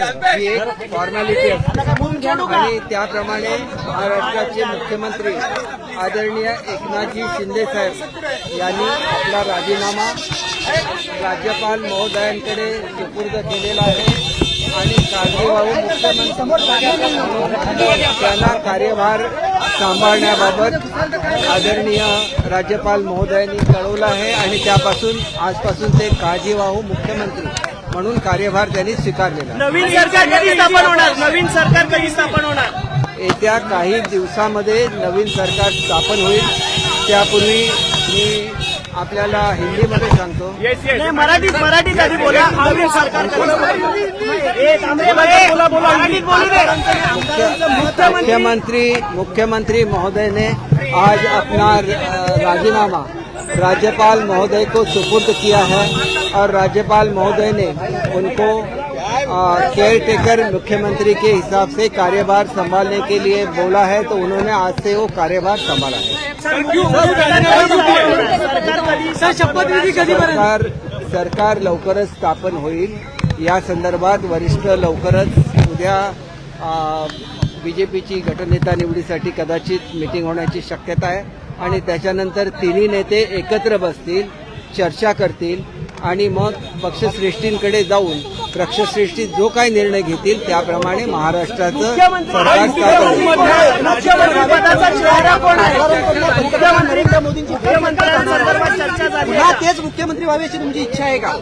ही एक फॉर्मॅलिटी असते आणि त्याप्रमाणे महाराष्ट्राचे मुख्यमंत्री आदरणीय एकनाथजी शिंदे साहेब यांनी आपला राजीनामा राज्यपाल महोदयांकडे सुपूर्द केलेला आहे. आणि काळजीवाहू मुख्यमंत्री त्यांना कार्यभार सांभाळण्याबाबत आदरणीय राज्यपाल महोदयांनी कळवलं आहे. आणि त्यापासून आजपासून ते काळजीवाहू मुख्यमंत्री म्हणून कार्यभार त्यांनी स्वीकारलेला. नवीन सरकार कधी स्थापन होणार? नवीन सरकार कधी स्थापन होणार? येत्या काही दिवसामध्ये नवीन सरकार स्थापन होईल. त्यापूर्वी मी आपल्याला हिंदीमध्ये सांगतो. नाही मराठीत मराठीत आधी बोला? नवीन सरकार कधी बोला, दे. मुख्यमंत्री मुख्यमंत्री महोदय ने आज अपना राजीनामा राज्यपाल महोदय को सुपुर्द किया है और राज्यपाल महोदय ने उनको केयर टेकर मुख्यमंत्री के हिसाब से कार्यभार संभालने के लिए बोला है तो उन्होंने आज से वो कार्यभार संभाला है। सरकार सरकार सरकार लवकरच स्थापन होईल. या संदर्भात वरिष्ठ लवकरच उद्या बीजेपीची गटनेता निवडीसाठी कदाचित मिटिंग होण्याची शक्यता आहे. आणि त्याच्यानंतर तिन्ही नेते एकत्र बसतील चर्चा करतील आणि मग पक्षश्रेष्ठींकडे जाऊन पक्षश्रेष्ठी जो काही निर्णय घेतील त्याप्रमाणे महाराष्ट्राचं सरकार स्थापन होईल. मुख्यमंत्री पदाचा चेहरा कोण आहे? मुख्यमंत्री मुख्यमंत्र्यांसंदर्भात चर्चा झाली पुन्हा तेच मुख्यमंत्री व्हावे अशी तुमची इच्छा आहे का?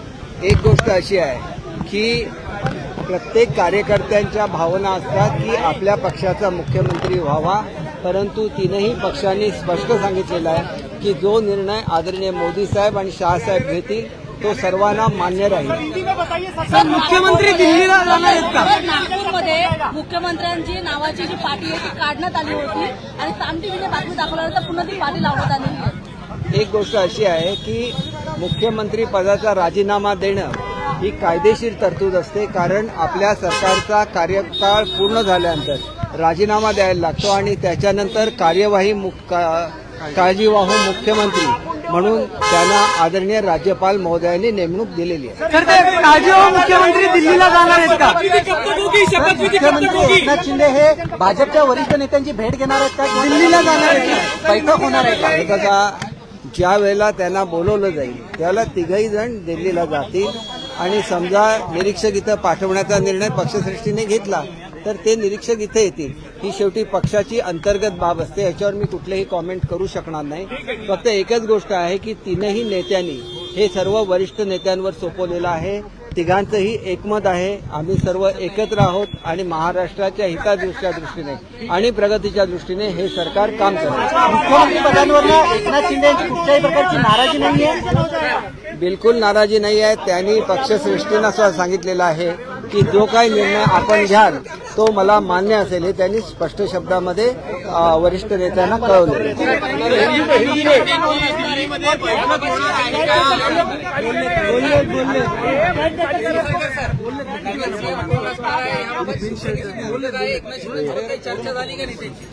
एक गोष्ट अशी आहे की प्रत्येक कार्यकर्त्यांच्या भावना असतात की आपल्या पक्षाचा मुख्यमंत्री व्हावा. परंतु तीनही पक्षांनी स्पष्ट सांगितलेलं आहे की जो निर्णय आदरणीय मोदी साहेब आणि शहासाहेब घेतील तो सर्वांना मान्य राहील. सर मुख्यमंत्री दिल्लीला जाणार आहेत का? नागपूरमध्ये मुख्यमंत्र्यांची नावाची जी पाटी आहे ती काढण्यात आली होती आणि साम टीव्हीने बातमी दाखवल्यानंतर पुन्हा ती पाटी लावण्यात आहे. एक गोष्ट अशी आहे की मुख्यमंत्री पदाचा राजीनामा देणं ही कायदेशीर तरतूद असते कारण आपल्या सरकारचा कार्यकाळ पूर्ण झाल्यानंतर राजीनामा द्यायला लागतो आणि त्याच्यानंतर कार्यवाही का- काळजीवाहू मुख्यमंत्री म्हणून त्यांना आदरणीय राज्यपाल महोदयांनी नेमणूक दिलेली आहे. मुख्यमंत्री दिल्लीला जाणार आहेत का? मुख्यमंत्री एकनाथ शिंदे हे भाजपच्या वरिष्ठ नेत्यांची भेट घेणार आहेत का? दिल्लीला जाणार आहेत का? बैठक होणार आहे का? हे ज्या वेळेला त्यांना बोलवलं जाईल त्यावेळेला तिघही जण दिल्लीला जातील. आणि समजा निरीक्षक इथं पाठवण्याचा निर्णय पक्षश्रेष्ठीने घेतला तर ते निरीक्षक इथे येतील. ही शेवटी पक्षाची अंतर्गत बाब असते याच्यावर मी कुठलेही कॉमेंट करू शकणार नाही. फक्त एकच गोष्ट आहे की तीनही नेत्यांनी हे सर्व वरिष्ठ नेत्यांवर सोपवलेलं आहे. तिघांचंही एकमत आहे. आम्ही सर्व एकत्र आहोत आणि महाराष्ट्राच्या हितादृष्ट्या दृष्टीने आणि प्रगतीच्या दृष्टीने हे सरकार काम करत. मुख्यमंत्री पदांवर एकनाथ शिंदे यांची कुठल्याही प्रकारची नाराजी नाहीये? बिलकुल नाराजी नाही आहे त्यांनी पक्षश्रेष्ठींना सांगितलेलं आहे की जो काही निर्णय आपण घ्याल तो मला मान्य असेल हे त्यांनी स्पष्ट शब्दामध्ये वरिष्ठ नेत्यांना कळवले.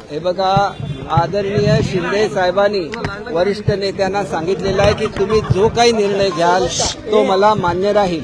हे बघा आदरणीय शिंदे साहेबांनी वरिष्ठ नेत्यांना सांगितलेलं आहे की तुम्ही जो काही निर्णय घ्याल तो मला मान्य राहील.